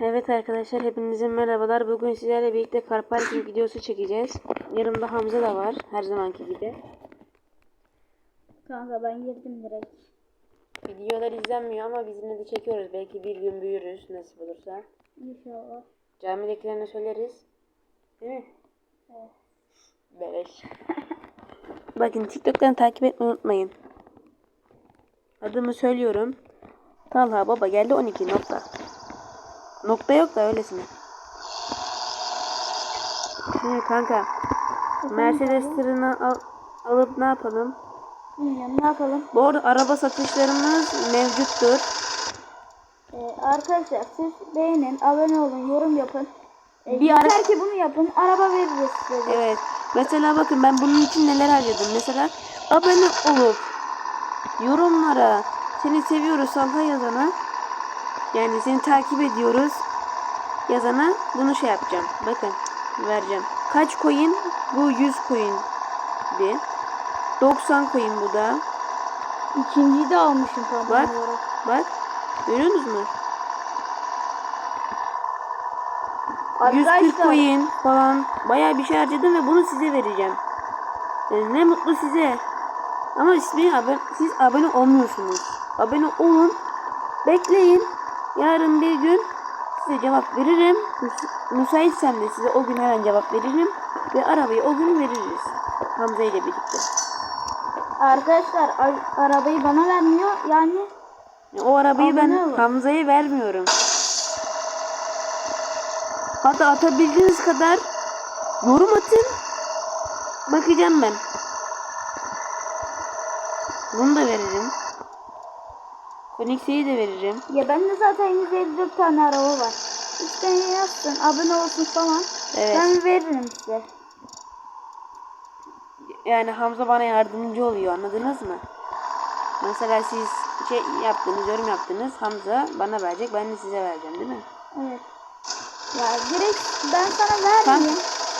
Evet arkadaşlar hepinize merhabalar. Bugün sizlerle birlikte car parking videosu çekeceğiz. Yanımda Hamza da var her zamanki gibi. Kanka ben girdim direkt. Videolar izlenmiyor ama biz yine de çekiyoruz. Belki bir gün büyürüz nasip olursa. İnşallah. Camidekilerine söyleriz. Değil mi? Evet. Beleş. Bakın TikTok'tan takip etmeyi unutmayın. Adımı söylüyorum. Talha Baba geldi 12 nokta. Nokta yok da öylesine. Şimdi kanka Mercedes tırını al, alıp ne yapalım? Bilmiyorum ne yapalım. Bu arada araba satışlarımız mevcuttur. Ee, arkadaşlar siz beğenin, abone olun, yorum yapın. Ee, Bir bir ara- ki bunu yapın. Araba veririz size. Evet. Mesela bakın ben bunun için neler harcadım. Mesela abone olup yorumlara seni seviyoruz Salha yazana yani seni takip ediyoruz yazana bunu şey yapacağım. Bakın vereceğim. Kaç coin? Bu 100 coin. Bir. 90 coin bu da. İkinciyi de almışım tamam Bak. olarak. Bak. Görüyorsunuz mu? 140 Arkadaşlar coin falan bayağı bir şey harcadım ve bunu size vereceğim. Yani ne mutlu size. Ama siz, abone, siz abone olmuyorsunuz. Abone olun. Bekleyin. Yarın bir gün size cevap veririm. Müs- Müsaitsem de size o gün hemen cevap veririm. Ve arabayı o gün veririz. Hamza ile birlikte. arkadaşlar arabayı bana vermiyor. Yani Yani o arabayı ben. Hamza'ya vermiyorum. Hatta atabildiğiniz kadar yorum atın. Bakacağım ben. Bunu da veririm. Konixe'yi de veririm. ya bende zaten 154 tane araba var. İşte yazsın, abone olsun falan. Evet. Ben veririm size. Yani Hamza bana yardımcı oluyor anladınız mı? Mesela siz şey yaptınız, yorum yaptınız. Hamza bana verecek, ben de size vereceğim değil mi? Evet. Ya direkt ben sana vermeyeyim.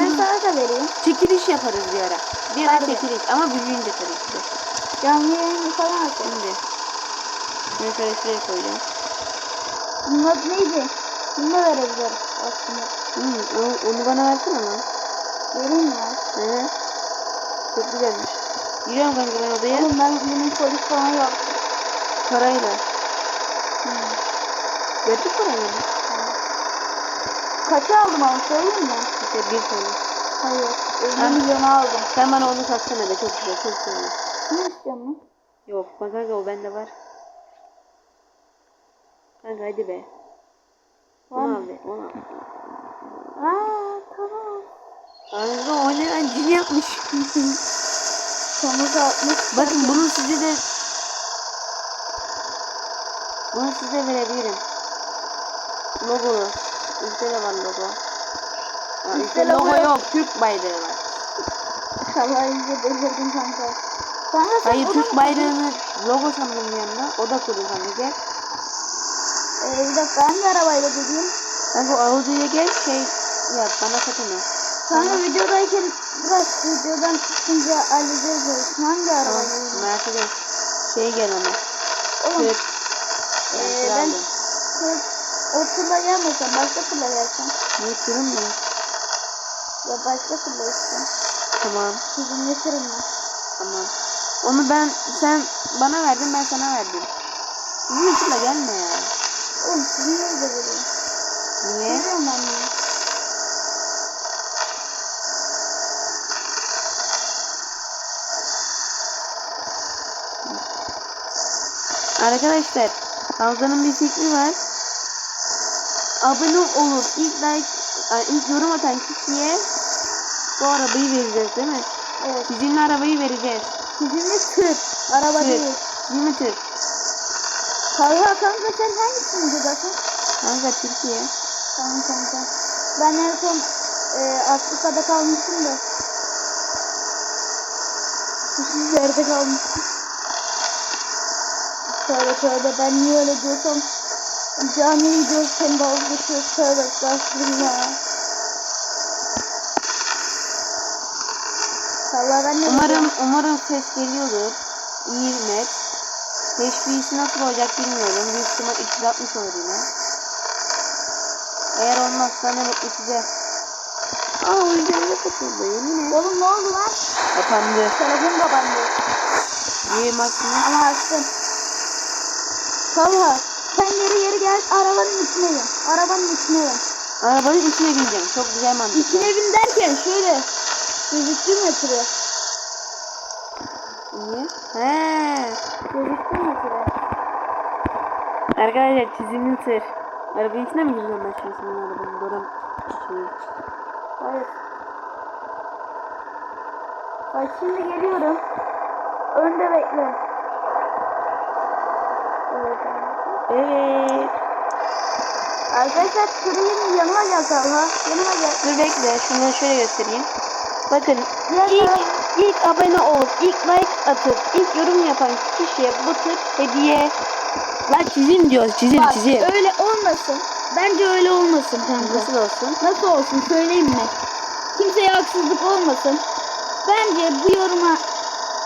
Ben sana da vereyim. Çekiliş yaparız bir ara. Bir ara Harbi. çekiliş ama büyüyünce tabii ki de. Canlı yayını falan açalım. Şimdi. Şunu şöyle şuraya koyacağım. Bunun adı neydi? Bunu da verebiliriz aslında. Hmm, onu, onu bana versene lan. Vereyim mi ya? Hı hı. Çok güzelmiş. Giriyorum kanka ben odaya. Oğlum ben bunun polis falan yok. Parayla. Hmm. Gerçek parayla mı? Kaça aldım ama söyleyeyim mi? İşte bir tane. Hayır. Ha. 50 milyona aldım. Sen bana onu satsana da çok güzel, çok güzel. Ne istiyorsun? Yok bak kanka o bende var. Kanka hadi be. Be. Onu al. Aa tamam. Kanka o ne lan cin yapmış. Somuz atmış. Bakın bunu size de bunu size verebilirim. Logolu. Üstte de var logo. Üstte logo logo yok. Türk bayrağı var. İnşallah iyice delirdin kanka. Sen Hayır Türk bayrağını logo sandım yanına. O da kurdu kanka gel. Ee, bir dakika hangi arabayla gideyim? Kanka o Audi'ye gel şey yap bana sat onu. Kanka videodayken bırak videodan çıkınca hallederiz. Hangi Tamam. arabayla gideyim? Mercedes. Şey gel ama. Oğlum Türk. Ben Ee, sıra ben- aldım. Siz o tırla gelmesen başka tırla gelsen. Ne tırım mı? Ya başka tırla işte. Tamam. Sizin ne tırın mı? Tamam. Onu ben sen bana verdin ben sana verdim. Bizim tırla gelme ya. Oğlum sizin nerede vereyim? Niye? Görüyorum ben bunu. Arkadaşlar Hamza'nın bir fikri var. Abone olup ilk like ilk yorum atan kişiye bu arabayı vereceğiz değil mi? Evet. Sizinle arabayı vereceğiz. Sizin de tır. Araba Tır. değil. Mi tır? Talha kanka sen hangisini videodasın? Kanka Türkiye. Tamam kanka. Ben en son e, Afrika'da kalmıştım da. Siz yerde kalmıştım. Tövbe tövbe ben niye öyle diyorsam camiye gidiyoruz sen dalga geçiyoruz tövbe estağfurullah. Valla ben Umarım umarım ses geliyordur. İyi net. HP'si nasıl olacak bilmiyorum. Büyük ihtimal 360 olur yine. Eğer olmazsa ne mutlu size. Aa o yüzden de katıldı yemin et. Oğlum ne oldu lan? Kapandı. Telefon kapandı. Niye maksimum? Ama açtım. Talha sen geri geri gel arabanın içine bin. Arabanın içine bin. Arabanın içine bineceğim. Çok güzel mantık. İçine bin derken şöyle. Gözüktü mü tire? Niye? He. Gözüktü mü tire? Arkadaşlar çizimli tır. Arabanın içine mi gireceğim ben şimdi senin arabanın? Doran şeyi. Hayır. Bak şimdi geliyorum. Önde bekle. Evet. Evet. Arkadaşlar tırın yanıma gel Talha. Yanıma gel. Dur bekle. Şunu şöyle göstereyim. Bakın Gel ilk, Talha. İlk abone olup ilk like atıp ilk yorum yapan kişiye bu tır hediye. Lan çizim diyoruz çizim Bak çizim. öyle olmasın. Bence öyle olmasın kanka. Nasıl olsun? Nasıl olsun söyleyeyim mi? Kimseye haksızlık olmasın. Bence bu yoruma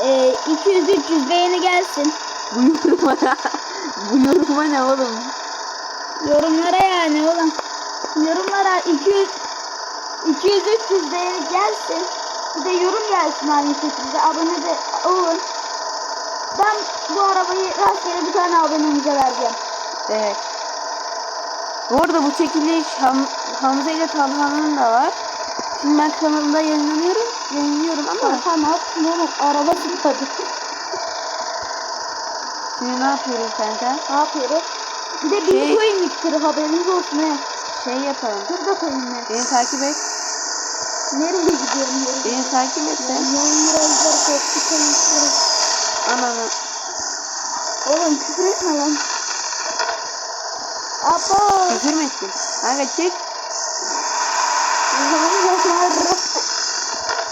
e, 200-300 beğeni gelsin. Bu yoruma bu yoruma ne oğlum? Yorumlara yani oğlum. Yorumlara 200 200-300 beğeni gelsin. Bir de yorum gelsin aynı şekilde. Abone de olun. Ben bu arabayı rastgele bir tane abonemize vereceğim. Evet. Bu arada bu çekiliş Ham Hamza ile Talha'nın da var. Şimdi ben kanalımda yayınlanıyorum. Yayınlıyorum ama Kanka ne yaptın oğlum? Araba sıkmadı. şimdi ne yapıyoruz kanka? ne yapıyoruz? Bir de Şey- bir koyun yıktırı haberiniz olsun he. Şey yapalım. Dur da koyun? Beni takip et. Nereye gidiyorum? Nereye? Beni takip et sen. Yan virajlar koptu koyunları. Ananı. Oğlum küfür etme lan. Abo. Küfür mü ettin? Kanka çek.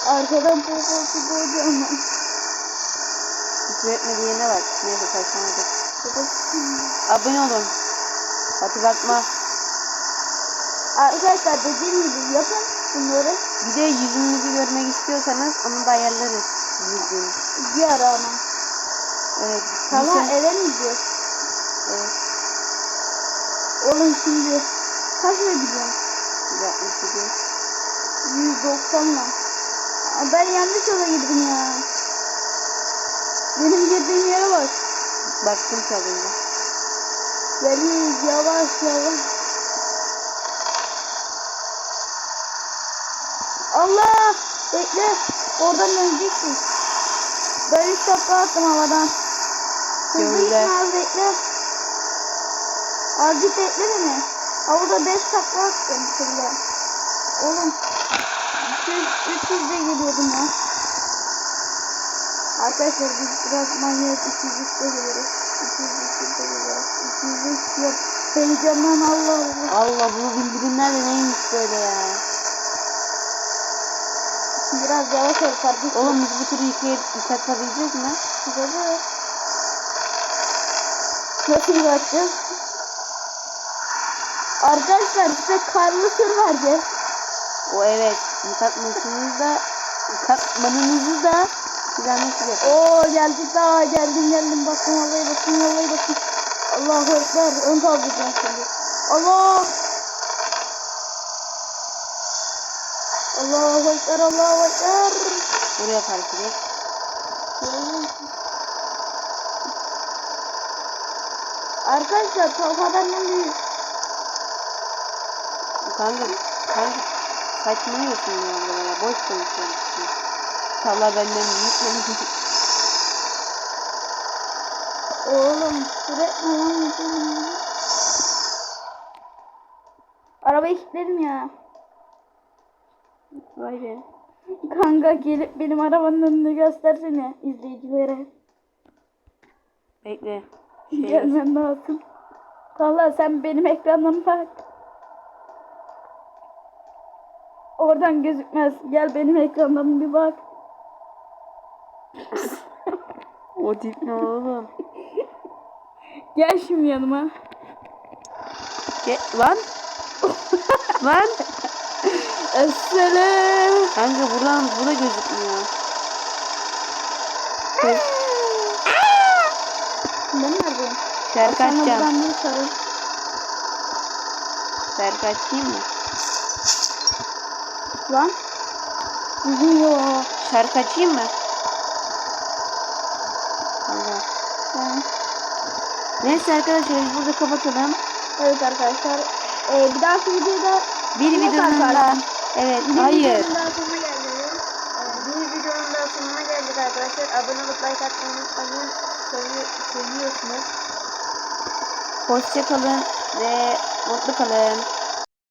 Arkadan poposu koyacağım ben. Küfür etme diyene bak. Neyse saçmaladık. Abone olun. Hatırlatma. Arkadaşlar dediğim gibi yapın bunları. Bir de yüzümüzü görmek istiyorsanız onu da ayarlarız. Yüzünü. Bir ara ama. Evet. Tamam Lise- eve mi gidiyoruz? Evet. Oğlum şimdi kaç mı gidiyorsun? Yapmış gidiyor. 190 lan. Aa, Ben yanlış yola girdim ya. Benim girdiğim yere bak. Baktım çalınca. Geliyoruz yavaş yavaş. Allah! Bekle. Oradan döneceksin. Ben üç dakika attım havadan. Hızlı Gördüler. gitme az bekle. Azıcık bekle beni. Havada beş dakika attım şimdi. Oğlum. 200, 300 de geliyordum ya. Arkadaşlar biz biraz manyak 200'de geliyoruz. 200'de geliyoruz. 200 yok. Heyecandan Allah Allah. Allah bu bildirimler de neymiş böyle ya. Biraz yavaş ol kardeşim. Oğlum biz bu turu yıkatabileceğiz mi? Güzel. Nasıl yapacağız? Arkadaşlar size karlı tır vereceğiz. O evet. Yıkatmasınız da yıkatmanınızı da bir zahmet siz yapın. Oo geldik daha geldim geldim bakın vallahi bakın vallahi bakın. Allahu Ekber ön kaldıracağım şimdi. Allah. Allahu Ekber Allahu Ekber. Buraya park edelim. Arkadaşlar Talha benden büyük. Kanka, kanka saçmalıyorsun ya ya. Boş konuşuyorsun. Allah benden büyük lan. Oğlum sürekli. Arabayı kilitledim ya. Vay be. Kanka gelip benim arabanın önünü göstersene izleyicilere. Bekle. Şey, Gelmem lazım. Talha sen benim ekranıma bak. Oradan gözükmez. Gel benim ekranıma bir bak. o tip ne oğlum? Gel şimdi yanıma. Ge lan. lan. Esselam. Kanka buradan bu da gözükmüyor. Ben neredeyim? Bir sarıl. Şarkı açayım mı? Lan. Gidiyor. Şarkı açayım mı? Allah. Tamam. Neyse arkadaşlar biz burada kapatalım. Evet arkadaşlar. Ee, bir dahaki videoda Bir videonun daha... Evet bir hayır. videonun daha sonuna geldik. Bir videonun daha sonuna geldik arkadaşlar. Abone olup like atmayı unutmayın. Sevi seviyorsunuz. Hoşça kalın ve mutlu kalın.